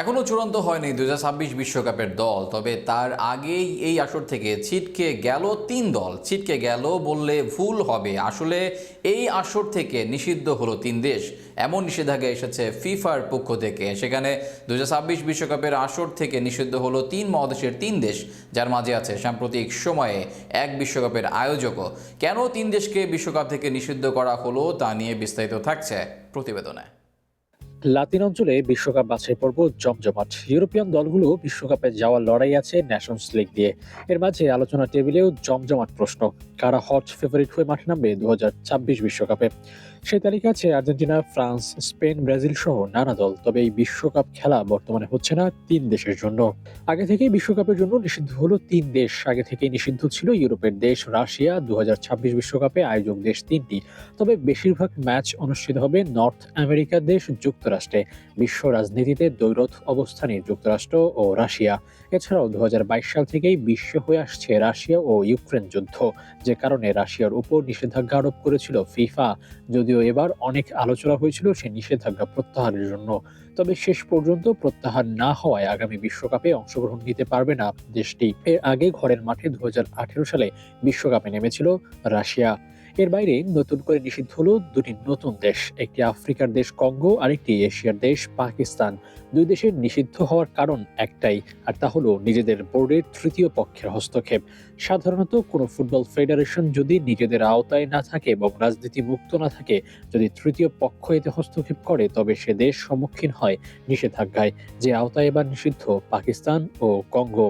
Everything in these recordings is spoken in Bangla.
এখনও চূড়ান্ত হয়নি দু বিশ্বকাপের দল, তবে তার আগেই এই আসর থেকে ছিটকে গেল তিন দল। ছিটকে গেল বললে ভুল হবে। আসলে এই আসর থেকে নিষিদ্ধ হলো তিন দেশ। এমন নিষেধাজ্ঞা এসেছে ফিফার পক্ষ থেকে। সেখানে দু বিশ্বকাপের আসর থেকে নিষিদ্ধ হলো তিন মহাদেশের তিন দেশ, যার মাঝে আছে সাম্প্রতিক সময়ে এক বিশ্বকাপের আয়োজকও। কেন তিন দেশকে বিশ্বকাপ থেকে নিষিদ্ধ করা হলো তা নিয়ে বিস্তারিত থাকছে প্রতিবেদনে। লাতিন অঞ্চলে বিশ্বকাপ বাছাই পর্ব জমজমাট। ইউরোপিয়ান দলগুলো বিশ্বকাপে যাওয়ার লড়াই আছে ন্যাশনস লিগ দিয়ে। এর মাঝে আলোচনা টেবিলেও জমজমাট প্রশ্ন, কারা হট ফেভারিট হয়ে মাঠে নামবে দু বিশ্বকাপে? সেই তালিকা আছে আর্জেন্টিনা, ফ্রান্স, স্পেন, ব্রাজিল সহ নানা দল। তবে এই বিশ্বকাপ খেলা বর্তমানে হচ্ছে না তিন দেশের জন্য। আগে থেকেই বিশ্বকাপের জন্য নিষিদ্ধ হলো তিন দেশ। আগে থেকেই নিষিদ্ধ ছিল ইউরোপের দেশ, রাশিয়া দু বিশ্বকাপে আয়োজক দেশ তিনটি। তবে বেশিরভাগ ম্যাচ অনুষ্ঠিত হবে নর্থ আমেরিকার দেশ যুক্তরাষ্ট্রে। বিশ্ব রাজনীতিতে দৈরথ অবস্থানে যুক্তরাষ্ট্র ও রাশিয়া। এছাড়াও দু হাজার বাইশ সাল থেকেই বিশ্ব হয়ে আসছে রাশিয়া ও ইউক্রেন যুদ্ধ। যে কারণে রাশিয়ার উপর নিষেধাজ্ঞা আরোপ করেছিল ফিফা। যদিও এবার অনেক আলোচনা হয়েছিল সে নিষেধাজ্ঞা প্রত্যাহারের জন্য। তবে শেষ পর্যন্ত প্রত্যাহার না হওয়ায় আগামী বিশ্বকাপে অংশগ্রহণ নিতে পারবে না দেশটি। এর আগে ঘরের মাঠে দু হাজার আঠেরো সালে বিশ্বকাপে নেমেছিল রাশিয়া। এর বাইরে নতুন করে নিষিদ্ধ হলো দুটি নতুন দেশ, একটি আফ্রিকার দেশ কঙ্গো আরেকটি এশিয়ার দেশ পাকিস্তান। দুই দেশের নিষিদ্ধ হওয়ার কারণ একটাই, আর তা হলো নিজেদের বোর্ডের তৃতীয় পক্ষের হস্তক্ষেপ। সাধারণত কোনো ফুটবল ফেডারেশন যদি নিজেদের আওতায় না থাকে এবং রাজনীতি মুক্ত না থাকে, যদি তৃতীয় পক্ষ এতে হস্তক্ষেপ করে, তবে সে দেশ সম্মুখীন হয় নিষেধাজ্ঞায়, যে আওতায় এবার নিষিদ্ধ পাকিস্তান ও কঙ্গো।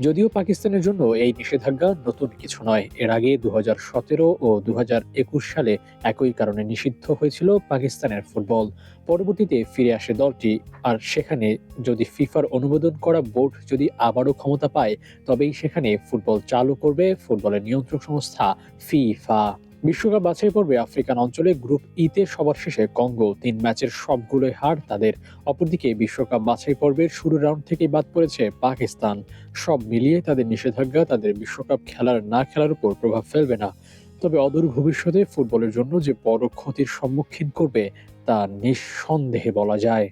যদিও পাকিস্তানের জন্য এই নিষেধাজ্ঞা নতুন কিছু নয়। এর আগে দু সতেরো ও দু হাজার একুশ সালে একই কারণে নিষিদ্ধ হয়েছিল পাকিস্তানের ফুটবল। পরবর্তীতে ফিরে আসে দলটি। আর সেখানে যদি ফিফার অনুমোদন করা বোর্ড যদি আবারও ক্ষমতা পায়, তবেই সেখানে ফুটবল চালু করবে ফুটবলের নিয়ন্ত্রক সংস্থা ফিফা। বিশ্বকাপ বাছাই পর্বে আফ্রিকান অঞ্চলে গ্রুপ ইতে সবার শেষে কঙ্গো। তিন ম্যাচের সবগুলোই হার তাদের। অপরদিকে বিশ্বকাপ বাছাই পর্বের শুরু রাউন্ড থেকেই বাদ পড়েছে পাকিস্তান। সব মিলিয়ে তাদের নিষেধাজ্ঞা তাদের বিশ্বকাপ খেলার না খেলার উপর প্রভাব ফেলবে না। তবে অদূর ভবিষ্যতে ফুটবলের জন্য যে বড় ক্ষতির সম্মুখীন করবে তা নিঃসন্দেহে বলা যায়।